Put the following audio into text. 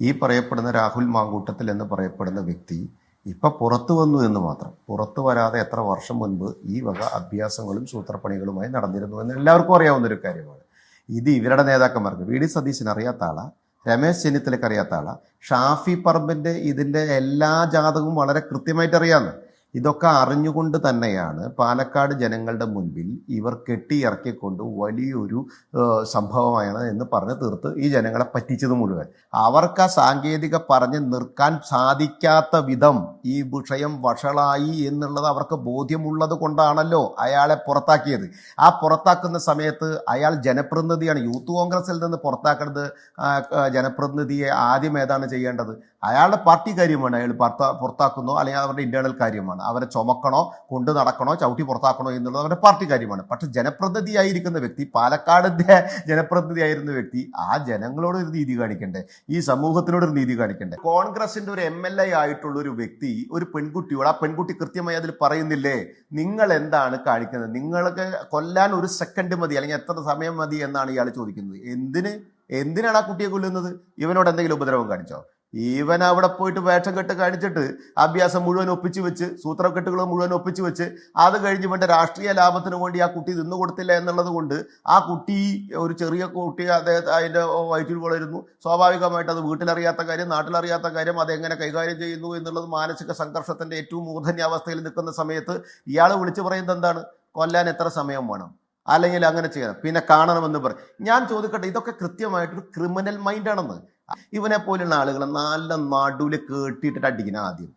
ഈ പറയപ്പെടുന്ന രാഹുൽ മാങ്കൂട്ടത്തിൽ എന്ന് പറയപ്പെടുന്ന വ്യക്തി ഇപ്പൊ പുറത്തു വന്നു എന്ന് മാത്രം. പുറത്തു വരാതെ എത്ര വർഷം മുൻപ് ഈ വക അഭ്യാസങ്ങളും സൂത്രപ്പണികളുമായി നടന്നിരുന്നു എന്ന് എല്ലാവർക്കും അറിയാവുന്ന ഒരു കാര്യമാണ്. ഇത് ഇവരുടെ നേതാക്കന്മാർക്ക് വി. ഡി. സതീശന് അറിയാത്ത ആളാ രമേശ് ചെന്നിത്തലക്ക് അറിയാത്ത ആളാ. ഷാഫി പറമ്പിന്റെ ഇതിന്റെ എല്ലാ ജാതകവും വളരെ കൃത്യമായിട്ട് അറിയാന്ന് ഇതൊക്കെ അറിഞ്ഞുകൊണ്ട് തന്നെയാണ് പാലക്കാട് ജനങ്ങളുടെ മുൻപിൽ ഇവർ കെട്ടിയിറക്കിക്കൊണ്ട് വലിയൊരു സംഭവമാണ് എന്ന് പറഞ്ഞ് തീർത്ത് ഈ ജനങ്ങളെ പറ്റിച്ചത് മുഴുവൻ. അവർക്ക് ആ സാങ്കേതിക പറഞ്ഞ് നിർക്കാൻ സാധിക്കാത്ത വിധം ഈ വിഷയം വഷളായി എന്നുള്ളത് അവർക്ക് ബോധ്യമുള്ളത് കൊണ്ടാണല്ലോ അയാളെ പുറത്താക്കിയത്. ആ പുറത്താക്കുന്ന സമയത്ത് അയാൾ ജനപ്രതിനിധിയാണ്. യൂത്ത് കോൺഗ്രസിൽ നിന്ന് പുറത്താക്കുന്നത് ജനപ്രതിനിധിയെ ആദ്യം ഏതാണ് ചെയ്യേണ്ടത്? അയാളുടെ പാർട്ടി കാര്യമാണ് അയാൾ പുറത്താ- പുറത്താക്കുന്നോ അല്ലെങ്കിൽ അവരുടെ ഇന്റേണൽ കാര്യമാണ്. അവരെ ചുമക്കണോ കൊണ്ടു നടക്കണോ ചവിട്ടി പുറത്താക്കണോ എന്നുള്ളത് അവരുടെ പാർട്ടി കാര്യമാണ്. പക്ഷെ ജനപ്രതിനിധിയായിരിക്കുന്ന വ്യക്തി പാലക്കാടിന്റെ ജനപ്രതിനിധിയായിരുന്ന വ്യക്തി ആ ജനങ്ങളോട് ഒരു നീതി കാണിക്കണ്ടേ? ഈ സമൂഹത്തിനോട് ഒരു നീതി കാണിക്കണ്ടേ? കോൺഗ്രസിന്റെ ഒരു എം എൽ എ ആയിട്ടുള്ള ഒരു വ്യക്തി ഒരു പെൺകുട്ടിയോട് ആ പെൺകുട്ടി കൃത്യമായി അതിൽ പറയുന്നില്ലേ? നിങ്ങൾ എന്താണ് കാണിക്കുന്നത്? നിങ്ങൾക്ക് കൊല്ലാൻ ഒരു സെക്കൻഡ് മതി അല്ലെങ്കിൽ എത്ര സമയം മതി എന്നാണ് ഇയാൾ ചോദിക്കുന്നത്. എന്തിന്? എന്തിനാണ് ആ കുട്ടിയെ കൊല്ലുന്നത്? ഇവനോട് എന്തെങ്കിലും ഉപദ്രവം കാണിച്ചോ? ഇവൻ അവിടെ പോയിട്ട് വേഷം കെട്ട് കാണിച്ചിട്ട് അഭ്യാസം മുഴുവൻ ഒപ്പിച്ചു വെച്ച് സൂത്രക്കെട്ടുകൾ മുഴുവൻ ഒപ്പിച്ചു വെച്ച് അത് കഴിഞ്ഞ് വേണ്ട രാഷ്ട്രീയ ലാഭത്തിന് വേണ്ടി ആ കുട്ടി നിന്നു കൊടുത്തില്ല എന്നുള്ളത് കൊണ്ട് ആ കുട്ടി ഒരു ചെറിയ കുട്ടി അദ്ദേഹത്തെ അതിന്റെ വയറ്റിൽ വളരുന്നു. സ്വാഭാവികമായിട്ട് അത് വീട്ടിലറിയാത്ത കാര്യം നാട്ടിലറിയാത്ത കാര്യം അതെങ്ങനെ കൈകാര്യം ചെയ്യുന്നു എന്നുള്ളത് മാനസിക സംഘർഷത്തിന്റെ ഏറ്റവും മൂർധന്യാവസ്ഥയിൽ നിൽക്കുന്ന സമയത്ത് ഇയാൾ വിളിച്ചു പറയുന്നത് എന്താണ്? കൊല്ലാൻ എത്ര സമയം വേണം? അല്ലെങ്കിൽ അങ്ങനെ ചെയ്യണം. പിന്നെ കാണണമെന്ന് പറയും ഞാൻ ചോദിക്കട്ടെ ഇതൊക്കെ കൃത്യമായിട്ടൊരു ക്രിമിനൽ മൈൻഡാണെന്ന് ഇവനെ പോലുള്ള ആളുകളെ നല്ല നടുവിൽ കേട്ടിട്ടിട്ട് അടിക്കണം ആദ്യം.